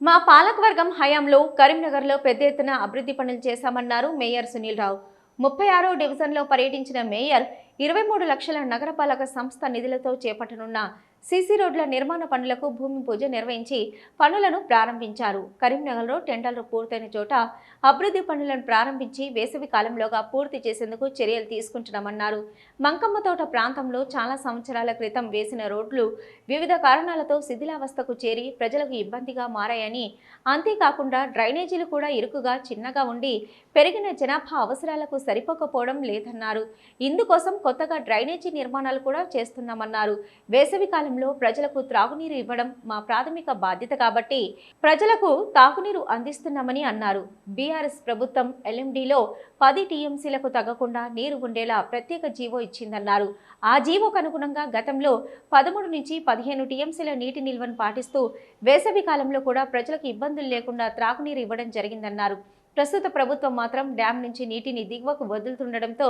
మా పాలకవర్గం హయాంలో కరీంనగర్లో పెద్ద ఎత్తున అభివృద్ధి పనులు చేశామన్నారు మేయర్ సునీల్ రావు ముప్పై ఆరో డివిజన్లో పర్యటించిన మేయర్ ఇరవై మూడు లక్షల నగరపాలక సంస్థ నిధులతో చేపట్టనున్న సీసీ రోడ్ల నిర్మాణ పనులకు భూమి పూజ నిర్వహించి పనులను ప్రారంభించారు. కరీంనగర్లో టెండర్లు పూర్తయిన చోట అభివృద్ధి పనులను ప్రారంభించి వేసవి కాలంలోగా పూర్తి చేసేందుకు చర్యలు తీసుకుంటున్నామన్నారు. మంకమ్మ తోట ప్రాంతంలో చాలా సంవత్సరాల క్రితం వేసిన రోడ్లు వివిధ కారణాలతో శిథిలావస్థకు చేరి ప్రజలకు ఇబ్బందిగా మారాయని అంతేకాకుండా డ్రైనేజీలు కూడా ఇరుకుగా చిన్నగా ఉండి పెరిగిన జనాభా అవసరాలకు సరిపోకపోవడం లేదన్నారు. ఇందుకోసం కొత్తగా డ్రైనేజీ నిర్మాణాలు కూడా చేస్తున్నామన్నారు. వేసవి కాలంలో ప్రజలకు త్రాగునీరు ఇవ్వడం మా ప్రాథమిక బాధ్యత కాబట్టి ప్రజలకు తాగునీరు అందిస్తున్నామని అన్నారు. బీఆర్ఎస్ ప్రభుత్వం ఎల్ఎండిలో పది టీఎంసీలకు తగ్గకుండా నీరు ఉండేలా ప్రత్యేక జీవో ఇచ్చిందన్నారు. ఆ జీవోకు అనుగుణంగా గతంలో పదమూడు నుంచి పదిహేను టీఎంసీల నీటి నిల్వను పాటిస్తూ వేసవి కాలంలో కూడా ప్రజలకు ఇబ్బందులు లేకుండా త్రాగునీరు ఇవ్వడం జరిగిందన్నారు. ప్రస్తుత ప్రభుత్వం మాత్రం డ్యాం నుంచి నీటిని దిగువకు వదులుతుండటంతో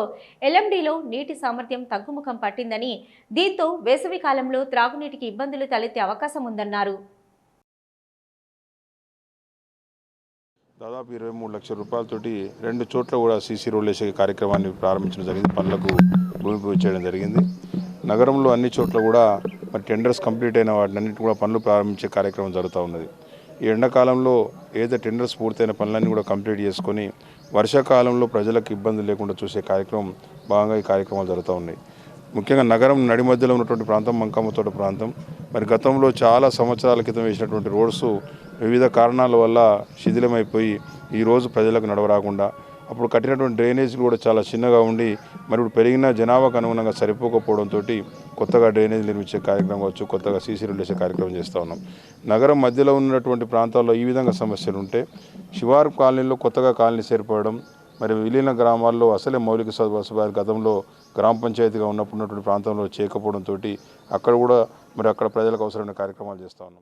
ఎల్ఎండిలో నీటి సామర్థ్యం తగ్గుముఖం పట్టిందని దీంతో వేసవి కాలంలో త్రాగునీటికి ఇబ్బందులు తలెత్తే అవకాశం ఉందన్నారు. దాదాపు ఇరవై మూడు లక్షల రూపాయలతోటి రెండు చోట్ల కూడా సీసీ రోడ్లు వేసే కార్యక్రమాన్ని ప్రారంభించడం జరిగింది. పనులకు భూమి పూజ చేయడం జరిగింది. నగరంలో అన్ని చోట్ల కూడా మరి టెండర్స్ కంప్లీట్ అయిన వాటినన్నిటి కూడా పనులు ప్రారంభించే కార్యక్రమం జరుగుతూ ఉన్నది. ఈ ఎండాకాలంలో ఏదో టెండర్స్ పూర్తయిన పనులన్నీ కూడా కంప్లీట్ చేసుకొని వర్షాకాలంలో ప్రజలకు ఇబ్బంది లేకుండా చూసే కార్యక్రమం భాగంగా ఈ కార్యక్రమాలు జరుగుతూ ఉన్నాయి. ముఖ్యంగా నగరం నడి మధ్యలో ఉన్నటువంటి ప్రాంతం మంకమ్మతోట ప్రాంతం మరి గతంలో చాలా సంవత్సరాల క్రితం వేసినటువంటి రోడ్స్ వివిధ కారణాల వల్ల శిథిలమైపోయి ఈరోజు ప్రజలకు నడవరాకుండా అప్పుడు కట్టినటువంటి డ్రైనేజీలు కూడా చాలా చిన్నగా ఉండి మరి ఇప్పుడు పెరిగిన జనాభాకు అనుగుణంగా సరిపోకపోవడంతో కొత్తగా డ్రైనేజ్ నిర్మించే కార్యక్రమం కావచ్చు కొత్తగా సీసీ రోడ్లు వేసే కార్యక్రమం చేస్తూ ఉన్నాం. నగరం మధ్యలో ఉన్నటువంటి ప్రాంతాల్లో ఈ విధంగా సమస్యలు ఉంటే శివారు కాలనీలో కొత్తగా కాలనీ ఏర్పడడం మరి విలీన గ్రామాల్లో అసలే మౌలిక సదుపాయాలు గతంలో గ్రామ పంచాయతీగా ఉన్నప్పుడు ఉన్నటువంటి ప్రాంతంలో చేయకపోవడంతో అక్కడ కూడా మరి అక్కడ ప్రజలకు అవసరమైన కార్యక్రమాలు చేస్తూ ఉన్నాం.